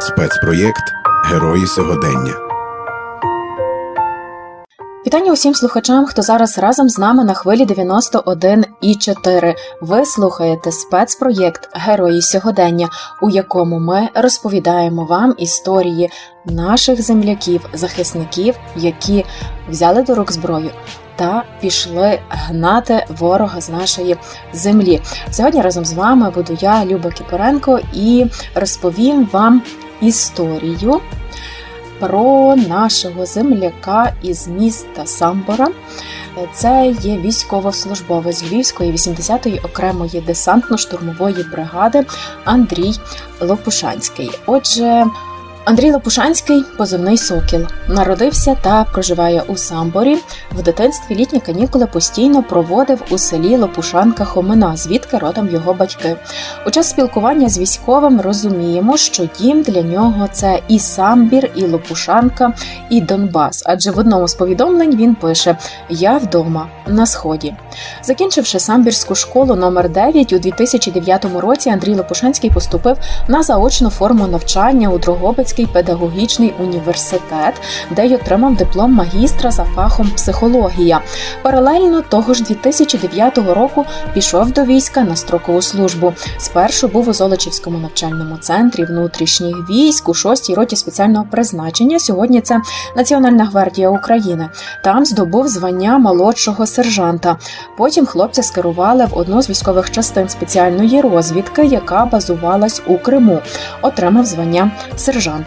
Спецпроєкт Герої сьогодення. Вітання усім слухачам, хто зараз разом з нами на хвилі 91 і 4. Ви слухаєте спецпроєкт Герої сьогодення, у якому ми розповідаємо вам історії наших земляків, захисників, які взяли до рук зброю. Та пішли гнати ворога з нашої землі. Сьогодні разом з вами буду я, Люба Кіпоренко, і розповім вам історію про нашого земляка із міста Самбора. Це є військовослужбовець Львівської 80-ї окремої десантно-штурмової бригади Андрій Лопушанський. Отже, Андрій Лопушанський позивний сокіл. Народився та проживає у Самборі. В дитинстві літні канікули постійно проводив у селі Лопушанка Хомина, звідки родом його батьки. У час спілкування з військовим розуміємо, що дім для нього це і Самбір, і Лопушанка, і Донбас. Адже в одному з повідомлень він пише: Я вдома на сході. Закінчивши самбірську школу номер 9 у 2009 році, Андрій Лопушанський поступив на заочну форму навчання у Дрогобицький педагогічний університет, де й отримав диплом магістра за фахом психологія. Паралельно того ж 2009 року пішов до війська на строкову службу. Спершу був у Золочівському навчальному центрі внутрішніх військ у 6-й роті спеціального призначення. Сьогодні це Національна гвардія України. Там здобув звання молодшого сержанта. Потім хлопця скерували в одну з військових частин спеціальної розвідки, яка базувалась у Криму. Отримав звання сержанта.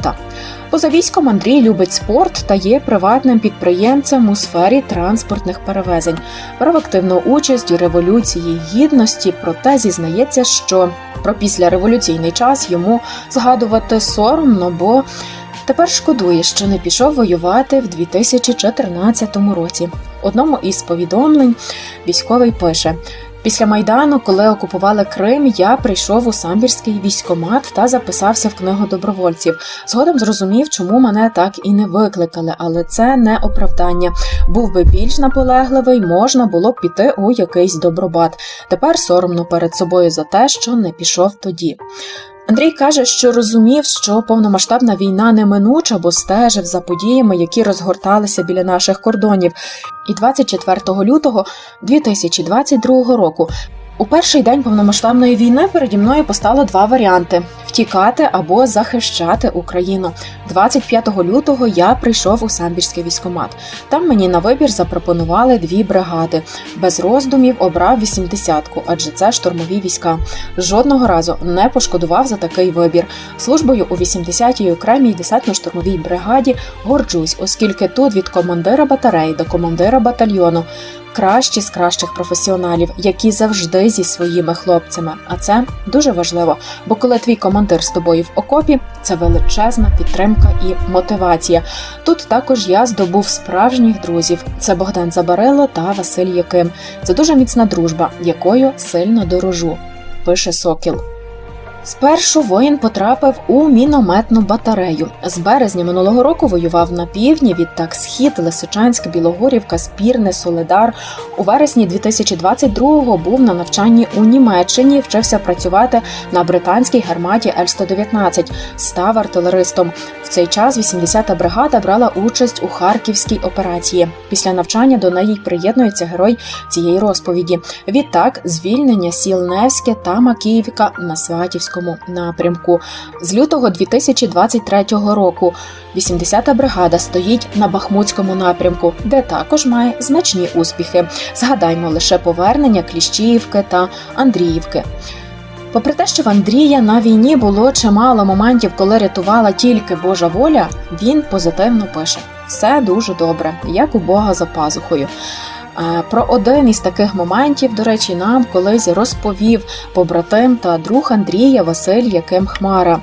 Поза військом Андрій любить спорт та є приватним підприємцем у сфері транспортних перевезень. Брав активну участь у революції гідності, проте зізнається, що про післяреволюційний час йому згадувати соромно, бо тепер шкодує, що не пішов воювати в 2014 році. Одному із повідомлень військовий пише. Після майдану, коли окупували Крим, я прийшов у самбірський військомат та записався в книгу добровольців. Згодом зрозумів, чому мене так і не викликали, але це не оправдання. Був би більш наполегливий, можна було б піти у якийсь добробат. Тепер соромно перед собою за те, що не пішов тоді. Андрій каже, що розумів, що повномасштабна війна неминуча, бо стежив за подіями, які розгорталися біля наших кордонів. І 24 лютого 2022 року. У перший день повномасштабної війни переді мною постало два варіанти: втікати або захищати Україну. 25 лютого я прийшов у самбірський військомат. Там мені на вибір запропонували дві бригади. Без роздумів обрав 80-ку, адже це штурмові війська. Жодного разу не пошкодував за такий вибір. Службою у 80-й окремій десантно-штурмовій бригаді горджусь, оскільки тут від командира батареї до командира батальйону кращі з кращих професіоналів, які завжди зі своїми хлопцями. А це дуже важливо, бо коли твій командир з тобою в окопі, це величезна підтримка і мотивація. Тут також я здобув справжніх друзів: це Богдан Забарило та Василь Яким. Це дуже міцна дружба, якою сильно дорожу. Пише Сокіл. Спершу воїн потрапив у мінометну батарею. З березня минулого року воював на півдні, відтак схід, Лисичанськ, Білогорівка, Спірне, Соледар. У вересні 2022-го був на навчанні у Німеччині, вчився працювати на британській гарматі Л-119, став артилеристом. В цей час 80-та бригада брала участь у харківській операції. Після навчання до неї приєднується герой цієї розповіді. Відтак звільнення сіл Невське та Макіївка на Сватівському напрямку. З лютого 2023 року 80-та бригада стоїть на Бахмутському напрямку, де також має значні успіхи. Згадаймо лише повернення Кліщіївки та Андріївки. Попри те, що в Андрія на війні було чимало моментів, коли рятувала тільки Божа воля, він позитивно пише: все дуже добре, як у Бога за пазухою. Про один із таких моментів, до речі, нам колись розповів побратим та друг Андрія Василь Яким Хмара.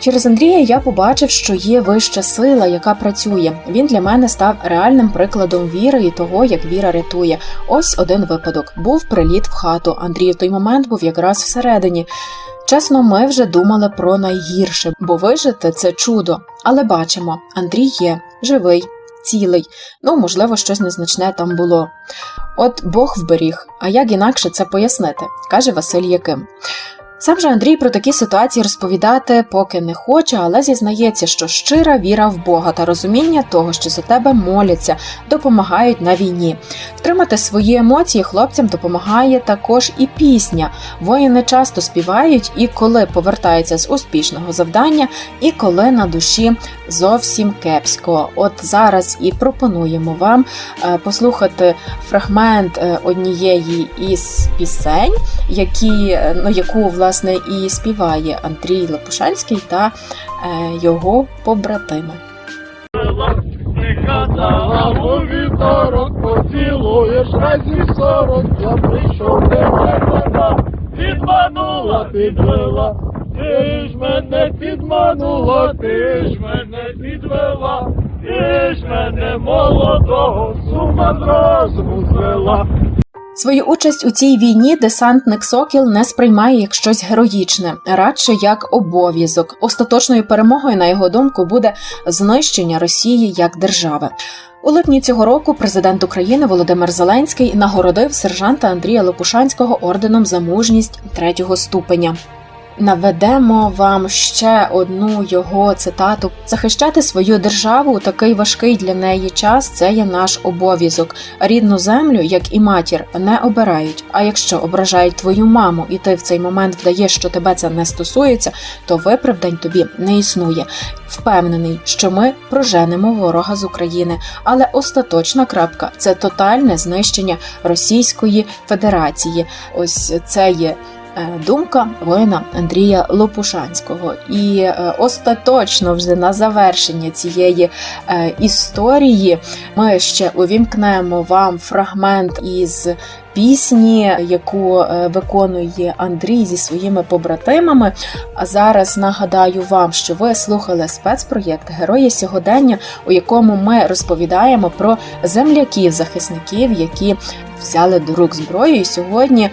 Через Андрія я побачив, що є вища сила, яка працює. Він для мене став реальним прикладом віри і того, як віра рятує. Ось один випадок: був приліт в хату. Андрій в той момент був якраз всередині. Чесно, ми вже думали про найгірше, бо вижити це чудо. Але бачимо, Андрій є живий, цілий. Ну, можливо, щось незначне там було. От Бог вберіг, а як інакше це пояснити, каже Василь Яким. Сам же Андрій про такі ситуації розповідати поки не хоче, але зізнається, що щира віра в Бога та розуміння того, що за тебе моляться, допомагають на війні. Втримати свої емоції хлопцям допомагає також і пісня. Воїни часто співають, і коли повертаються з успішного завдання, і коли на душі зовсім кепсько. От зараз і пропонуємо вам е, послухати фрагмент е, однієї із пісень, які, е, ну, яку власне і співає Андрій Лопушанський та е, його побратими. Вівторок, поцілуєш разів сорок, я прийшов тебе вона, підманула, підвела, ти ж мене підманула, ти ж мене підвела, ти ж мене молодого, сума з звела. Свою участь у цій війні десантник Сокіл не сприймає як щось героїчне, радше як обов'язок. Остаточною перемогою, на його думку, буде знищення Росії як держави. У липні цього року президент України Володимир Зеленський нагородив сержанта Андрія Лопушанського орденом за мужність третього ступеня. Наведемо вам ще одну його цитату: захищати свою державу у такий важкий для неї час. Це є наш обов'язок. Рідну землю, як і матір, не обирають. А якщо ображають твою маму, і ти в цей момент вдаєш, що тебе це не стосується, то виправдань тобі не існує. Впевнений, що ми проженемо ворога з України, але остаточна крапка це тотальне знищення Російської Федерації. Ось це є. Е, Думка воїна Андрія Лопушанського, і е, остаточно вже на завершення цієї е, історії ми ще увімкнемо вам фрагмент із пісні, яку виконує Андрій зі своїми побратимами. А зараз нагадаю вам, що ви слухали спецпроєкт Герої сьогодення, у якому ми розповідаємо про земляків, захисників, які взяли до рук зброю і сьогодні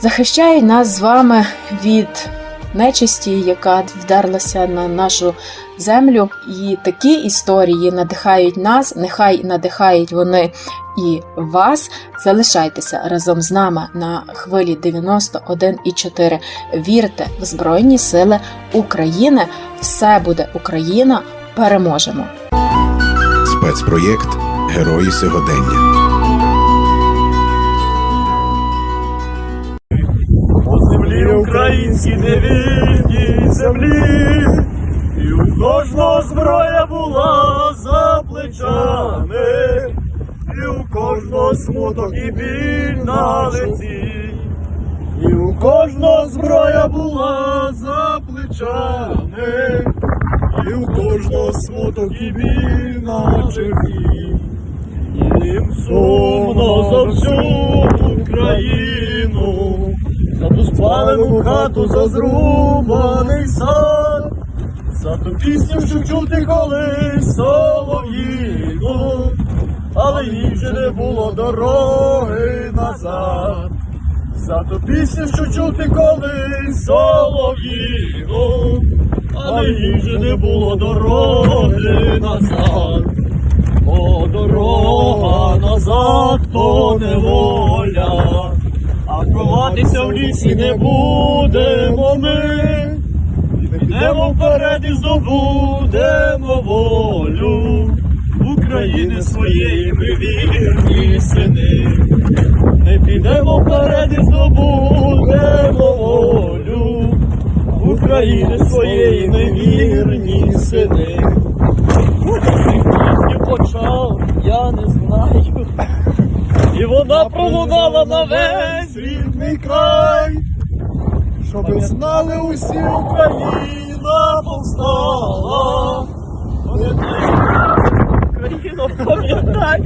захищають нас з вами від нечисті, яка вдерлася на нашу землю. І такі історії надихають нас, нехай надихають вони і вас. Залишайтеся разом з нами на хвилі 91,4. Вірте в Збройні Сили України. Все буде Україна. Переможемо! Спецпроєкт Герої сьогодення. Українській невільній землі, і у кожного зброя була за плечами, і у кожного смуток і біль на лиці, і у кожного зброя була за плечами, і у кожного смуток і біль на чолі. Їм сумно за всю Україну, спалену хату, за зрубаний сад, за ту пісню, що чути колись солов'їну, але їй вже не було дороги назад. За ту пісню, що чути колись солов'їну, але їй вже не було дороги назад. О, дорога назад, то неволя, а ховатися в лісі не будемо ми. Підемо вперед і здобудемо волю України своєї ми вірні сини. Ми підемо вперед і здобудемо волю України своєї ми вірні сини. Почав, я не знаю. І вона пролунала на весь рідний край, щоб знали усі Україна повстала. Україну пам'ятай.